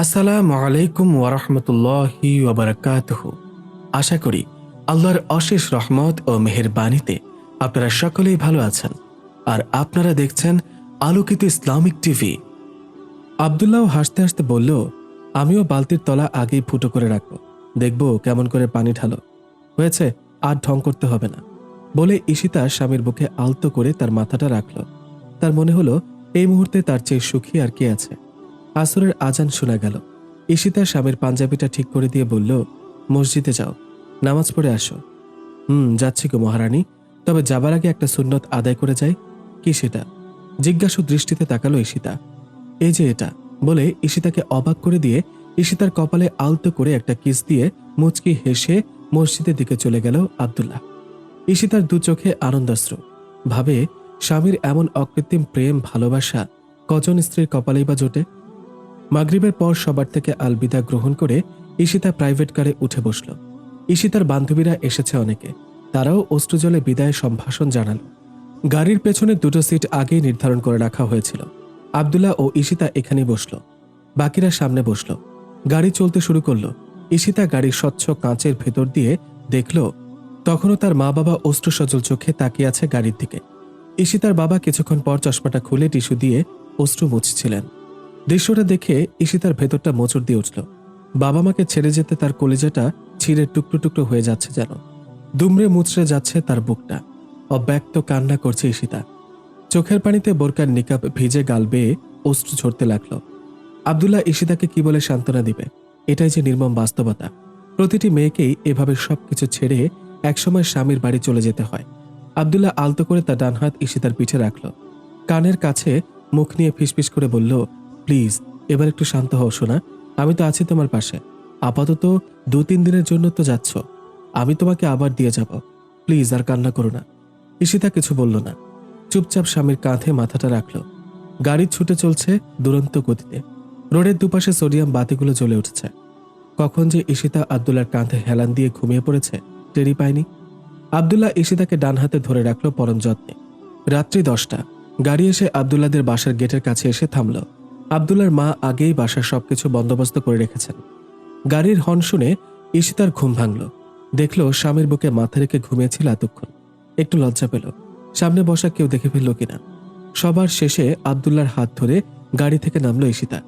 আসসালামু আলাইকুম ওয়ারহমতুল্লাহি ওবরাকাতহ আশা করি আল্লাহর অশেষ রহমত ও মেহেরবানিতে আপনারা সকলেই ভালো আছেন আর আপনারা দেখছেন আলোকিত ইসলামিক টিভি। আবদুল্লাহ হাসতে হাসতে বলল, আমিও বালতির তলা আগেই ফুটো করে রাখব। দেখব কেমন করে পানি ঢালো। হয়েছে, আর ঢং করতে হবে না। বলে ঈশিতা স্বামীর বুকে আলতো করে তার মাথাটা রাখল। তার মনে হলো, এই মুহূর্তে তার চেয়ে সুখী আর কে আছে? আসরের আজান শোনা গেল। ঈশিতা স্বামীর পাঞ্জাবিটা ঠিক করে দিয়ে বলল, মসজিদে যাও, নামাজ পড়ে আসো। হুম, যাচ্ছি গো মহারানী, তবে যাবার আগে একটা সুন্নত আদায় করে যাই। কি সেটা? জিজ্ঞাসু দৃষ্টিতে তাকালো ঈশিতা। এই যে এটা, বলে ঈশিতাকে অবাক করে দিয়ে ঈশিতার কপালে আলতো করে একটা কিস দিয়ে মুচকি হেসে মসজিদের দিকে চলে গেল আব্দুল্লাহ। ঈশিতার দু চোখে আনন্দাশ্রু। ভাবে, স্বামীর এমন অকৃত্রিম প্রেম, ভালোবাসা কজন স্ত্রীর কপালেই বা জোটে? মাগরিবের পর সবার থেকে আলবিদা গ্রহণ করে ঈশিতা প্রাইভেট কারে উঠে বসল। ঈশিতার বান্ধবীরা এসেছে অনেকে। তারাও অশ্রুজলে বিদায় সম্ভাষণ জানালো। গাড়ির পেছনে দুটো সিট আগেই নির্ধারণ করে রাখা হয়েছিল। আবদুল্লাহ ও ঈশিতা এখানে বসল। বাকিরা সামনে বসল। গাড়ি চলতে শুরু করল। ঈশিতা গাড়ির স্বচ্ছ কাঁচের ভেতর দিয়ে দেখল, তখনও তার মা বাবা অশ্রু সজল চোখে তাকিয়ে আছে গাড়ির দিকে। ঈশিতার বাবা কিছুক্ষণ পর চশমাটা খুলে টিস্যু দিয়ে অশ্রু মুছছিলেন। দৃশ্যটা দেখে ঈশিতার ভেতরটা মোচড় দিয়ে উঠল। বাবা মাকে ছেড়ে যেতে তার কলেজাটা ছিঁড়ে টুকরো টুকরো হয়ে যাচ্ছে যেন। দুমড়ে মুচড়ে যাচ্ছে তার বুকটা। অব্যক্ত কান্না করছে ঈশিতা চোখের পানিতে বোরকার নিকাপ ভিজে গাল বেয়ে অশ্রু ঝরতে লাগল। আবদুল্লাহ ঈশিতাকে কি বলে সান্ত্বনা দিবে? এটাই যে নির্মম বাস্তবতা। প্রতিটি মেয়েকেই এভাবে সবকিছু ছেড়ে একসময় স্বামীর বাড়ি চলে যেতে হয়। আবদুল্লাহ আলতো করে তার ডান হাত ঈশিতার পিঠে রাখল। কানের কাছে মুখ নিয়ে ফিসফিস করে বলল প্লিজ, এবার একটু শান্ত হও শোনা আমি তো আছি তোমার পাশে। আপাতত দু তিন দিনের জন্য তো যাচ্ছ। আমি তোমাকে আবার দিয়ে যাব। প্লিজ, আর কান্না করো না। ঈশিতা কিছু বলল না। চুপচাপ স্বামীর কাঁধে মাথাটা রাখল। গাড়ি ছুটে চলছে দুরন্ত গতিতে। রোডের দুপাশে সোডিয়াম বাতিগুলো জ্বলে উঠেছে। কখন যে ঈশিতা আবদুল্লার কাঁধে হেলান দিয়ে ঘুমিয়ে পড়েছে টেরি পায়নি আবদুল্লাহ ঈশিতাকে ডান হাতে ধরে রাখল পরম যত্নে। রাত্রি দশটা। গাড়ি এসে আবদুল্লাদের বাসার গেটের কাছে এসে থামল। আবদুল্লার মা আগেই বাসার সবকিছু বন্দোবস্ত করে রেখেছেন। গাড়ির হর্ন শুনে ঈশিতার ঘুম ভাঙল। দেখল স্বামীর বুকে মাথা রেখে ঘুমিয়েছিল এতক্ষণ। একটু লজ্জা পেল। সামনে বসা কেউ দেখে ফেলল কিনা। সবার শেষে আবদুল্লার হাত ধরে গাড়ি থেকে নামলো ঈশিতা।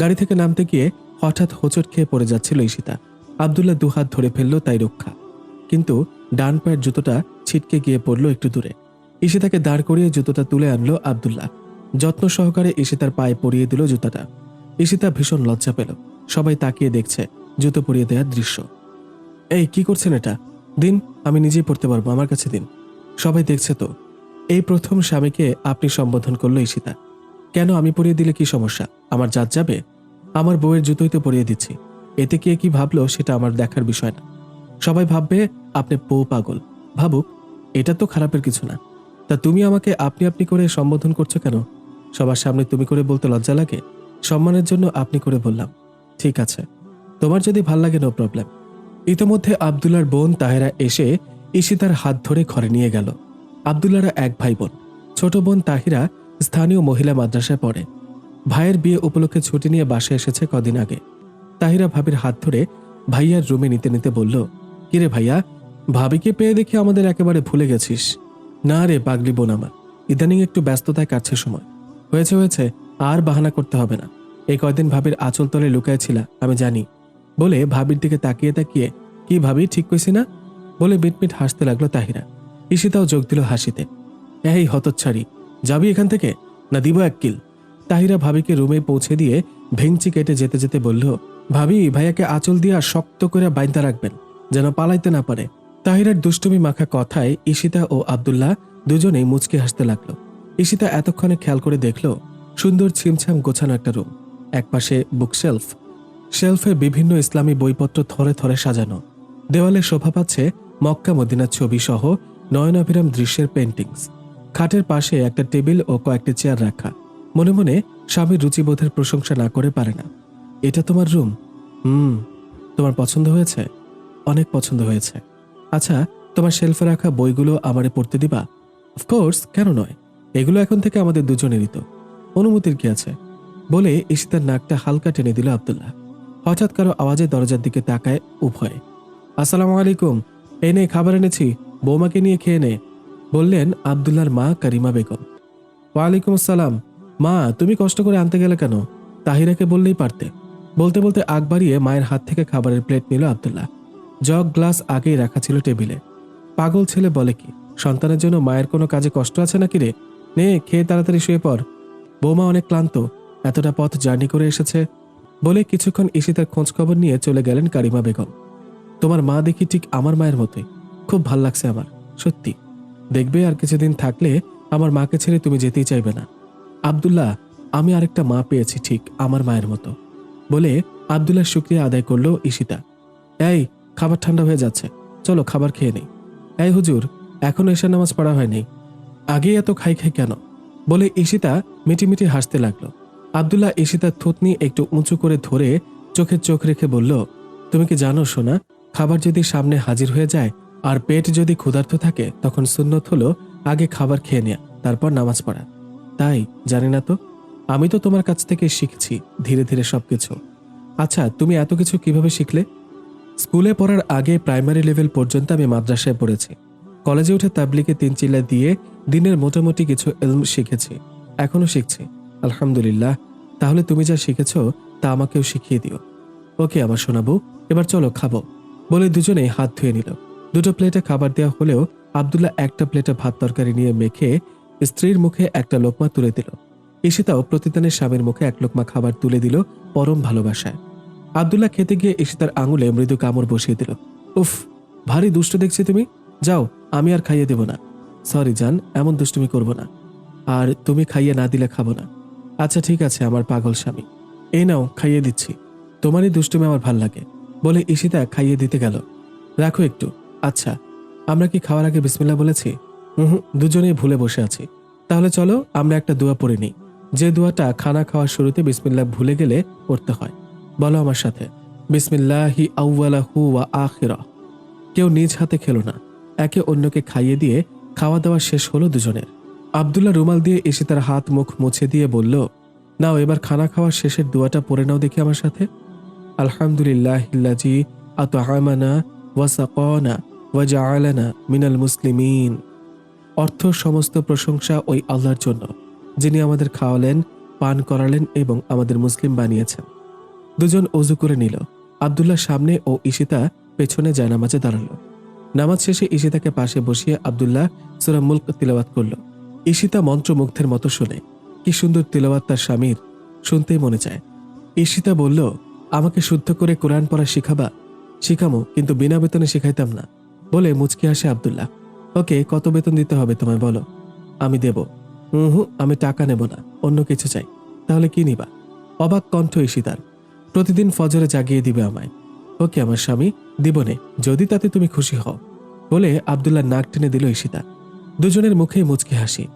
গাড়ি থেকে নামতে গিয়ে হঠাৎ হোঁচট খেয়ে পড়ে যাচ্ছিল ঈশিতা। আবদুল্লাহ দুহাত ধরে ফেলল তাই রক্ষা। কিন্তু ডান পায়ের জুতোটা ছিটকে গিয়ে পড়ল একটু দূরে। ঈশিতাকে দাঁড় করিয়ে জুতোটা তুলে আনলো আবদুল্লাহ। যত্ন সহকারে ঈশিতার পায়ে পরিয়ে দিল জুতাটা। ঈশিতা ভীষণ লজ্জা পেল। সবাই তাকিয়ে দেখছে জুতো পরিয়ে দেওয়ার দৃশ্য। এই, কি করছেন এটা? দিন, আমি নিজেই পড়তে পারব, আমার কাছে দিন। সবাই দেখছে তো। এই প্রথম স্বামীকে আপনি সম্বোধন করল ঈশিতা। কেন আমি পরিয়ে দিলে কি সমস্যা? আমার জাত যাবে? আমার বউয়ের জুতোই তো পরিয়ে দিচ্ছি। এতে কে কি ভাবলো সেটা আমার দেখার বিষয় না। সবাই ভাববে আপনি বউ পাগল। ভাবুক, এটা তো খারাপের কিছু না। তা তুমি আমাকে আপনি আপনি করে সম্বোধন করছ কেন? সবার সামনে তুমি করে বলতে লজ্জা লাগে? সম্মানের জন্য আপনি করে বললাম। ঠিক আছে। তোমার যদি ভালো লাগে নো প্রবলেম ইতোমধ্যে আবদুল্লার বোন তাহেরা এসে ঈশিতার হাত ধরে ঘরে নিয়ে গেল। আবদুল্লারা এক ভাই বোন ছোট বোন তাহিরা স্থানীয় মহিলা মাদ্রাসায় পড়ে। ভাইয়ের বিয়ে উপলক্ষে ছুটি নিয়ে বাসে এসেছে কদিন আগে। তাহিরা ভাবির হাত ধরে ভাইয়ার রুমে নিতে নিতে বলল, কিরে ভাইয়া, ভাবিকে পেয়ে দেখে আমাদের একেবারে ভুলে গেছিস? না রে, পাগলি বোন আমার। ইদানিং একটু ব্যস্ততায় কাটছে সময়। হয়েছে হয়েছে, আর বাহানা করতে হবে না। এই কয়দিন ভাবির আঁচল তলে লুকাইছিল, আমি জানি। বলে ভাবির দিকে তাকিয়ে তাকিয়ে, কি ভাবি, ঠিক কইছি না? বলে মিটমিট হাসতে লাগল তাহিরা। ঈশিতাও যোগ দিল হাসিতে। এই হতচ্ছাড়ি, যাবি এখান থেকে, না দিব এক কিল? তাহিরা ভাবিকে রুমে পৌঁছে দিয়ে ভেংচি কেটে যেতে যেতে বলল, ভাবি, ভাইয়াকে আঁচল দিয়া শক্ত করে বাইন্দা রাখবেন, যেন পালাইতে না পারে। তাহিরার দুষ্টুমি মাখা কথায় ঈশিতা ও আবদুল্লাহ দুজনেই মুচকে হাসতে লাগল। ঈশিতা এতক্ষণে খেয়াল করে দেখল সুন্দর ছিমছাম গোছানো একটা রুম একপাশে বুকশেলফ। শেলফে বিভিন্ন ইসলামী বইপত্র থরে থরে সাজানো। দেওয়ালে শোভা পাচ্ছে মক্কা মদিনার ছবি সহ নয়নাভিরাম দৃশ্যের পেন্টিংস খাটের পাশে একটা টেবিল ও কয়েকটি চেয়ার রাখা। মনে মনে স্বামীর রুচিবোধের প্রশংসা না করে পারে না। এটা তোমার রুম? হুম, তোমার পছন্দ হয়েছে? অনেক পছন্দ হয়েছে। আচ্ছা তোমার শেলফে রাখা বইগুলো আমারে পড়তে দিবা? অফকোর্স কেন নয়? এগুলো এখন থেকে আমাদের দুজনেরই তো। অনুমতির কি আছে? বলে ঈশিতার নাকটা হালকা টেনে দিল আবদুল্লাহ। হঠাৎ কারও আওয়াজে দরজার দিকে তাকায় উভয়ে। আসসালামু আলাইকুম এনে খাবার এনেছি, বৌমাকে নিয়ে খেয়ে নে, বললেন আবদুল্লার মা করিমা বেগম। ওয়ালাইকুম আসসালাম, মা, তুমি কষ্ট করে আনতে গেলে কেন? তাহিরাকে বললেই পারতে। বলতে বলতে আগ বাড়িয়ে মায়ের হাত থেকে খাবারের প্লেট নিল আবদুল্লাহ। জগ গ্লাস আগেই রাখা ছিল টেবিলে। পাগল ছেলে বলে কি, সন্তানের জন্য মায়ের কোনো কাজে কষ্ট আছে নাকি রে? নে, খেয়ে তাড়াতাড়ি শুয়ে পড়। বৌমা অনেক ক্লান্ত। এতটা পথ জার্নি করে এসেছে বলে কিছুক্ষণ ঈশিতার খোঁজ খবর নিয়ে চলে গেলেন কারিমা বেগম। তোমার মা দেখি ঠিক আমার মায়ের মতোই খুব ভালো লাগছে আমার, সত্যি। দেখবে আর কিছুদিন থাকলে আমার মাকে ছেড়ে তুমি যেতেই চাইবে না। আবদুল্লাহ, আমি আরেকটা মা পেয়েছি ঠিক আমার মায়ের মতো। বলে আবদুল্লাহ শুক্রিয়া আদায় করল ঈশিতা। এই, খাবার ঠান্ডা হয়ে যাচ্ছে। চলো খাবার খেয়ে নেই। এই হুজুর, এখনও এসে নামাজ পড়া হয়নি। আগেই এত খাই খাই কেন? বলে ঈশিতা মিটিমিটি হাসতে লাগল। আবদুল্লাহ ঈশিতার থুতনি একটু উঁচু করে ধরে চোখে চোখ রেখে বলল, তুমি কি জানো সোনা, খাবার যদি সামনে হাজির হয়ে যায় আর পেট যদি ক্ষুধার্ত থাকে, তখন সুন্নত হলো আগে খাবার খেয়ে নেয়া, তারপর নামাজ পড়া। তাই, জানি না তো? আমি তো তোমার কাছ থেকে শিখছি ধীরে ধীরে সবকিছু। আচ্ছা তুমি এত কিছু কীভাবে শিখলে? স্কুলে পড়ার আগে প্রাইমারি লেভেল পর্যন্ত আমি মাদ্রাসায় পড়েছি। কলেজে উঠে তাবলিকে তিন চিল্লা দিয়ে দিনের মোটামুটি কিছু এলম শিখেছি। এখনও শিখছি। আলহামদুলিল্লাহ। তাহলে তুমি যা শিখেছ, তা আমাকেও শিখিয়ে দিও। ওকে আবার শোনাবো, এবার চলো খাব। বলে দুজনেই হাত ধুয়ে নিল। দুটো প্লেটে খাবার দেওয়া হলেও আবদুল্লাহ একটা প্লেটে ভাত তরকারি নিয়ে মেখে স্ত্রীর মুখে একটা লোকমা তুলে দিল। ঈশিতাও প্রতিদানের স্বামীর মুখে এক লোকমা খাবার তুলে দিল পরম ভালোবাসায়। আবদুল্লাহ খেতে গিয়ে ঈশিতার আঙুলে মৃদু কামড় বসিয়ে দিল। উফ, ভারী দুষ্ট দেখছি তুমি। যাও, আমি আর খাইয়ে দেব না। সরি, জান, এমন দুষ্টুমি করব না। আর তুমি খাইয়ে না দিলে খাব না। আচ্ছা ঠিক আছে, আমার পাগল স্বামী। এই নাও, খাইয়ে দিচ্ছি। তোমারই দুষ্টুমি আমার ভালো লাগে। বলে ঈশিতা খাইয়ে দিতে গেল। রাখো একটু। আচ্ছা আমরা কি খাওয়ার আগে বিসমিল্লা বলেছি? হুম দুজনেই ভুলে বসে আছি। তাহলে চলো, আমরা একটা দোয়া পড়ে নিই। যে দোয়াটা খানা খাওয়ার শুরুতে বিসমিল্লা ভুলে গেলে পড়তে হয়। বলো আমার সাথে। বিসমিল্লাহি আউ্বালাহু ওয়া আখিরা কেউ নিজ হাতে খেলো না। একে অন্যকে খাইয়ে দিয়ে খাওয়া দাওয়া শেষ হলো দুজনের। আবদুল্লাহ রুমাল দিয়ে এসে তার হাত মুখ মুছে দিয়ে বলল, নাও, এবার খানা খাওয়ার শেষের দোয়াটা পড়ে নাও দেখি আমার সাথে। আলহামদুলিল্লাহ ইল্লাজি আত আমানা ওয়াসাকনা ওয়াজা মিনাল মুসলিমিন। অর্থ, সমস্ত প্রশংসা ওই আল্লাহর জন্য, যিনি আমাদের খাওয়ালেন, পান করালেন এবং আমাদের মুসলিম বানিয়েছেন। দুজন অজু করে নিল। আবদুল্লাহ সামনে ও ইশিতা পেছনে জায়নামাজে দাঁড়াল। নামাজ শেষে ঈশিতাকে পাশে বসিয়ে আবদুল্লাহ সুরা মুল্ক তিলাওয়াত করল। ঈশিতা মন্ত্রমুগ্ধের মতো শুনে, কি সুন্দর তিলাওয়াত তার স্বামীর, শুনতেই মনে চায় ঈশিতা বলল, আমাকে শুদ্ধ করে কোরআন পড়া শিখাবা? শিখামো, কিন্তু বিনা বেতনে শিখাইতাম না। বলে মুচকি আসে আবদুল্লাহ। ওকে, কত বেতন দিতে হবে তোমায় বলো? আমি দেব। হুম হুম, আমি টাকা নেব না, অন্য কিছু চাই। তাহলে কি নিবা? অবাক কণ্ঠ ঈশিতার। প্রতিদিন ফজরে জাগিয়ে দিবে আমায়। ওকে আমার স্বামী, দিবনে, যদি তাতে তুমি খুশি হও। বলে আবদুল্লাহ নাক টেনে দিল ঈশিতা। দুজনের মুখেই মুচকি হাসি।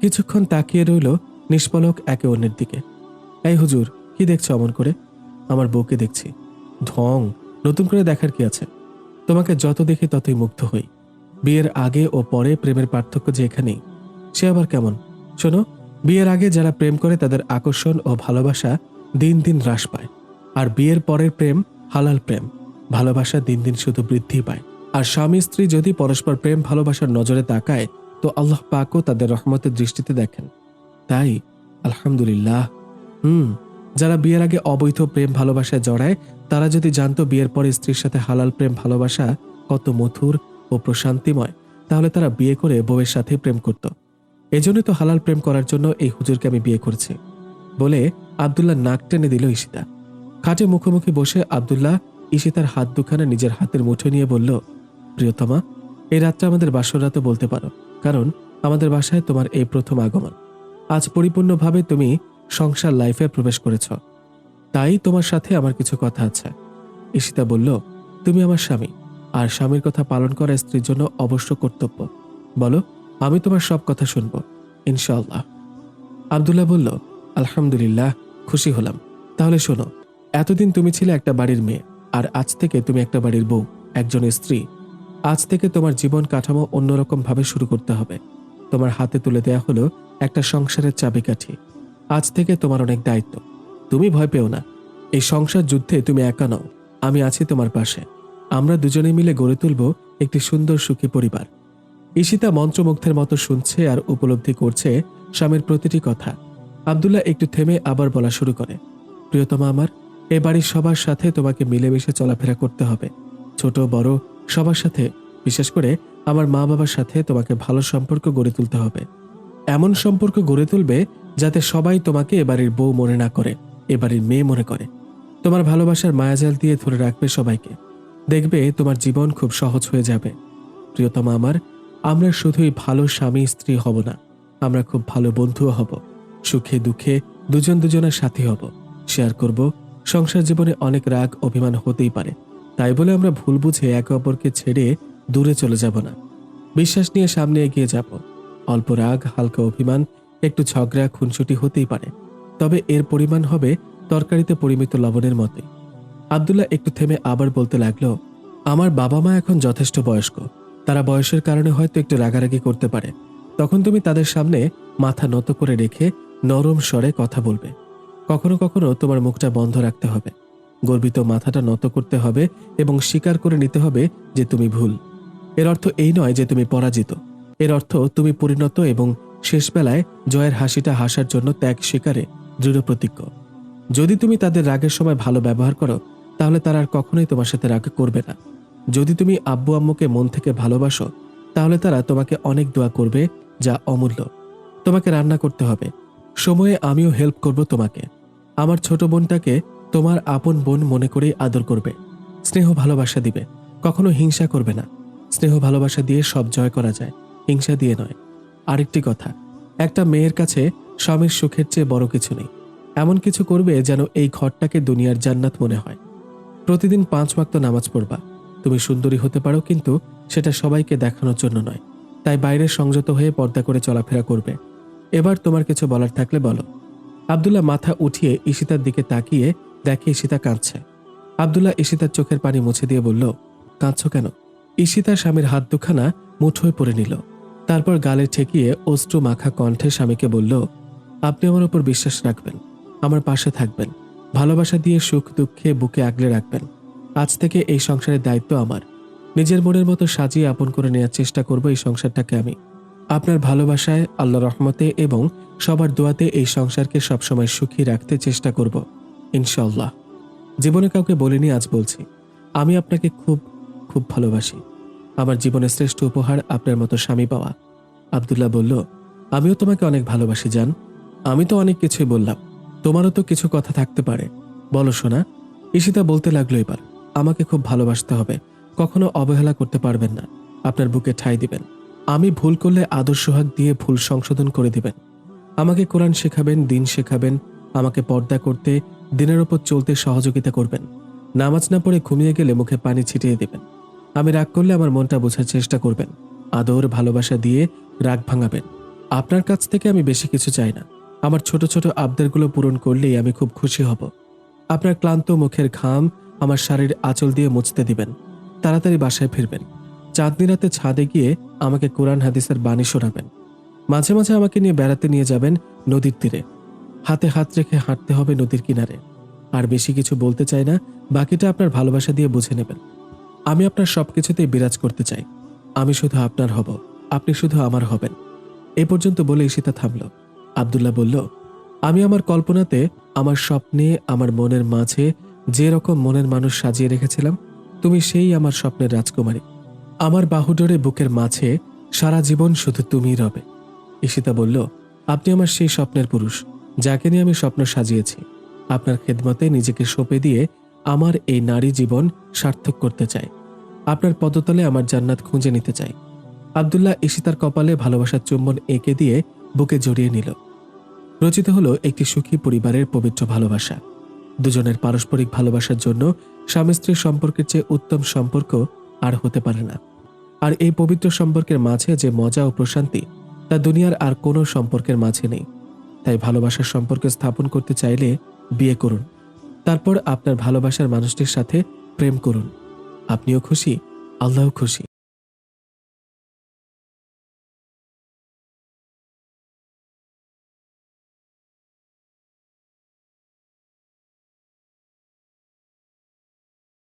কিছুক্ষণ তাকিয়ে রইল নিষ্পলক একে অন্যের দিকে। এই হুজুর, কি দেখছ অমন করে? আমার বউকে দেখছি। ঢং নতুন করে দেখার কি আছে? তোমাকে যত দেখি ততই মুগ্ধ হই। বিয়ের আগে ও পরে প্রেমের পার্থক্য যে এখানেই, সে আবার কেমন? শোনো, বিয়ের আগে যারা প্রেম করে তাদের আকর্ষণ ও ভালোবাসা দিন দিন হ্রাস পায়। আর বিয়ের পরের প্রেম হালাল প্রেম, ভালোবাসা দিন দিন শুধু বৃদ্ধি পায়। আর স্বামী স্ত্রী যদি পরস্পর প্রেম, ভালোবাসার নজরে তাকায়, তো আল্লাহ পাকও তাদের রহমতের দৃষ্টিতে দেখেন। তাই, আলহামদুলিল্লাহ, হুম, যারা বিয়ের আগে অবৈধ প্রেম, ভালোবাসায় জড়ায়, তারা যদি জানতো বিয়ের পরে স্ত্রীর সাথে হালাল প্রেম, ভালোবাসা কত মধুর ও প্রশান্তিময়, তাহলে তারা বিয়ে করে বউয়ের সাথে প্রেম করত। এজন্যই তো হালাল প্রেম করার জন্য এই হুজুরকে আমি বিয়ে করছি। বলে আবদুল্লাহ নাক টেনে দিল ঈশিতা। খাটে মুখোমুখি বসে আবদুল্লাহ ঈশিতার হাত দুখানে নিজের হাতের মুঠো নিয়ে বলল, প্রিয়তমা, এই রাতটা আমাদের বাসর রাতে বলতে পারো, কারণ আমাদের বাসায় তোমার এই প্রথম আগমন। আজ পরিপূর্ণভাবে তুমি সংসার লাইফে প্রবেশ করেছ। তাই তোমার সাথে আমার কিছু কথা আছে। ঈশিতা বলল, তুমি আমার স্বামী, আর স্বামীর কথা পালন করা স্ত্রীর জন্য অবশ্য কর্তব্য। বলো, আমি তোমার সব কথা শুনব ইনশাল্লাহ আবদুল্লাহ বলল, আলহামদুলিল্লাহ, খুশি হলাম। তাহলে শোনো এতদিন তুমি ছিলে একটা বাড়ির মেয়ে, আর আজ থেকে তুমি একটা বাড়ির বউ, একজন স্ত্রী। আজ থেকে তোমার জীবন কাঠামো অন্যরকম ভাবে শুরু করতে হবে। তোমার হাতে তুলে দেয়া হলো একটা সংসারের চাবিকাঠি। আজ থেকে তোমার অনেক দায়িত্ব। তুমি ভয় পেও না। এই সংসার যুদ্ধে তুমি একা নও। আমি আছি তোমার পাশে। আমরা দুজনে মিলে গড়ে তুলব একটি সুন্দর সুখী পরিবার। ঈশিতা মন্ত্রমুগ্ধের মতো শুনছে আর উপলব্ধি করছে স্বামীর প্রতিটি কথা। আবদুল্লাহ একটু থেমে আবার বলা শুরু করে, প্রিয়তমা আমার এ বাড়ির সবার সাথে তোমাকে মিলেমিশে চলাফেরা করতে হবে। ছোট, বড়, সবার সাথে। বিশেষ করে আমার মা বাবার সাথে তোমাকে ভালো সম্পর্ক গড়ে তুলতে হবে। এমন সম্পর্ক গড়ে তুলবে যাতে সবাই তোমাকে এবাড়ির বউ মনে না করে এবাড়ির মেয়ে মনে করে। তোমার ভালোবাসার মায়াজাল দিয়ে ধরে রাখবে সবাইকে। দেখবে তোমার জীবন খুব সহজ হয়ে যাবে। প্রিয়তমা আমার, আমরা শুধুই ভালো স্বামী, স্ত্রী হব না। আমরা খুব ভালো বন্ধুও হব। সুখে, দুঃখে দুজন দুজনের সাথী হব। শেয়ার করব সংসার জীবনে অনেক রাগ, অভিমান হতেই পারে। তাই বলে আমরা ভুল বুঝে একে অপরকে ছেড়ে দূরে চলে যাব না। বিশ্বাস নিয়ে সামনে এগিয়ে যাব। অল্প রাগ, হালকা অভিমান, একটু ঝগড়া, খুনসুটি হতেই পারে। তবে এর পরিমাণ হবে তরকারিতে পরিমিত লবণের মতে আবদুল্লাহ একটু থেমে আবার বলতে লাগল, আমার বাবা মা এখন যথেষ্ট বয়স্ক। তারা বয়সের কারণে হয়তো একটু রাগারাগি করতে পারে। তখন তুমি তাদের সামনে মাথা নত করে রেখে নরম স্বরে কথা বলবে। কখনো কখনো তোমার মুখটা বন্ধ রাখতে হবে। গর্বিত মাথাটা নত করতে হবে এবং স্বীকার করে নিতে হবে যে তুমি ভুল। এর অর্থ এই নয় যে তুমি পরাজিত। এর অর্থ তুমি পরিণত এবং শেষবেলায় জয়ের হাসিটা হাসার জন্য ত্যাগ স্বীকারে দৃঢ় প্রতিজ্ঞ যদি তুমি তাদের রাগের সময় ভালো ব্যবহার করো, তাহলে তারা আর কখনোই তোমার সাথে রাগ করবে না। যদি তুমি আব্বু আম্মুকে মন থেকে ভালোবাসো, তাহলে তারা তোমাকে অনেক দোয়া করবে যা অমূল্য। তোমাকে রান্না করতে হবে। সময়ে আমিও হেল্প করব তোমাকে। আমার ছোট বোনটাকে তোমার আপন বোন মনে করেই আদর করবে। স্নেহ ভালোবাসা দিবে। কখনো হিংসা করবে না। স্নেহ ভালোবাসা দিয়ে সব জয় করা যায়। হিংসা দিয়ে নয়। আরেকটি কথা, একটা মেয়ের কাছে স্বামীর সুখের চেয়ে বড় কিছু নেই। এমন কিছু করবে যেন এই ঘরটাকে দুনিয়ার জান্নাত মনে হয়। প্রতিদিন পাঁচ ওয়াক্ত নামাজ পড়বা। তুমি সুন্দরী হতে পারো কিন্তু সেটা সবাইকে দেখানোর জন্য নয়। তাই বাইরে সংযত হয়ে পর্দা করে চলাফেরা করবে। এবার তোমার কিছু বলার থাকলে বলো। আবদুল্লাহ মাথা উঠিয়ে ঈশিতার দিকে তাকিয়ে দেখে ঈশিতা কাঁদছে। আবদুল্লাহ ঈশিতার চোখের পানি মুছে দিয়ে বলল, কাঁদছ কেন? ঈশিতা স্বামীর হাত দুখানা মুঠোয় পরে নিল। তারপর গালে ঠেকিয়ে অস্ত্র মাখা কণ্ঠে স্বামীকে বলল, আপনি আমার উপর বিশ্বাস রাখবেন, আমার পাশে থাকবেন। ভালোবাসা দিয়ে সুখ দুঃখে বুকে আগলে রাখবেন। আজ থেকে এই সংসারের দায়িত্ব আমার। নিজের মনের মতো সাজিয়ে আপন করে নেওয়ার চেষ্টা করব এই সংসারটাকে আমি। আপনার ভালোবাসায় আল্লাহ রহমতে এবং সবার দোয়াতে এই সংসারকে সবসময় সুখী রাখতে চেষ্টা করব ইনশাল্লাহ জীবনে কাউকে বলিনি, আজ বলছি, আমি আপনাকে খুব খুব ভালোবাসি। আমার জীবনের শ্রেষ্ঠ উপহার আপনার মতো স্বামী পাওয়া। আবদুল্লাহ বলল, আমিও তোমাকে অনেক ভালোবাসি, জান। আমি তো অনেক কিছুই বললাম, তোমারও তো কিছু কথা থাকতে পারে। বলো শোনা ঈশিতা বলতে লাগল এবার, আমাকে খুব ভালোবাসতে হবে, কখনো অবহেলা করতে পারবেন না, আপনার বুকে ঠাই দিবেন। আমি ভুল করলে আদর্শ হাক দিয়ে ভুল সংশোধন করে দিবেন। আমাকে কোরআন শেখাবেন, দিন শেখাবেন, আমাকে পর্দা করতে, দিনের ওপর চলতে সহযোগিতা করবেন। নামাজ না পড়ে ঘুমিয়ে গেলে মুখে পানি ছিটিয়ে দেবেন। আমি রাগ করলে আমার মনটা বোঝার চেষ্টা করবেন। আদর, ভালোবাসা দিয়ে রাগ ভাঙাবেন। আপনার কাছ থেকে আমি বেশি কিছু চাই না। আমার ছোট ছোট আবদারগুলো পূরণ করলেই আমি খুব খুশি হব। আপনার ক্লান্ত মুখের ঘাম আমার শাড়ির আঁচল দিয়ে মুছতে দিবেন। তাড়াতাড়ি বাসায় ফিরবেন। চাঁদনি রাতে ছাদে গিয়ে আমাকে কোরআন হাদিসের বাণী শোনাবেন। মাঝে মাঝে আমাকে নিয়ে বেড়াতে নিয়ে যাবেন নদীর তীরে। হাতে হাত রেখে হাঁটতে হবে নদীর কিনারে। আর বেশি কিছু বলতে চাই না, বাকিটা আপনার ভালোবাসা দিয়ে বুঝে নেবেন। আমি আপনার সবকিছুতেই বিরাজ করতে চাই। আমি শুধু আপনার হব, আপনি শুধু আমার হবেন। এ পর্যন্ত বলে ঈশিতা থামল। আবদুল্লাহ বলল, আমি আমার কল্পনাতে, আমার স্বপ্নে, আমার মনের মাঝে যে রকম মনের মানুষ সাজিয়ে রেখেছিলাম, তুমি সেই আমার স্বপ্নের রাজকুমারী। আমার বাহুডোরে বুকের মাঝে সারা জীবন শুধু তুমিই রবে। ঈশিতা বলল, আপনি আমার সেই স্বপ্নের পুরুষ, যাকে নিয়ে আমি স্বপ্ন সাজিয়েছি। আপনার খেদমতে নিজেকে সঁপে দিয়ে আমার এই নারী জীবন সার্থক করতে চাই। আপনার পদতলে আমার জান্নাত খুঁজে নিতে চাই। আবদুল্লাহ ঈশিতার কপালে ভালোবাসার চুম্বন এঁকে দিয়ে বুকে জড়িয়ে নিল। রচিত হলো একটি সুখী পরিবারের পবিত্র ভালোবাসা। দুজনের পারস্পরিক ভালোবাসার জন্য স্বামী স্ত্রীর সম্পর্কের চেয়ে উত্তম সম্পর্ক আর হতে পারে না। আর এই পবিত্র সম্পর্কের মাঝে যে মজা ও প্রশান্তি, তা দুনিয়ার আর কোনো সম্পর্কের মাঝে নেই। তাই ভালোবাসার সম্পর্ক স্থাপন করতে চাইলে বিয়ে করুন। তারপর আপনার ভালোবাসার মানুষটির সাথে প্রেম করুন। আপনিও খুশি আল্লাহ খুশি।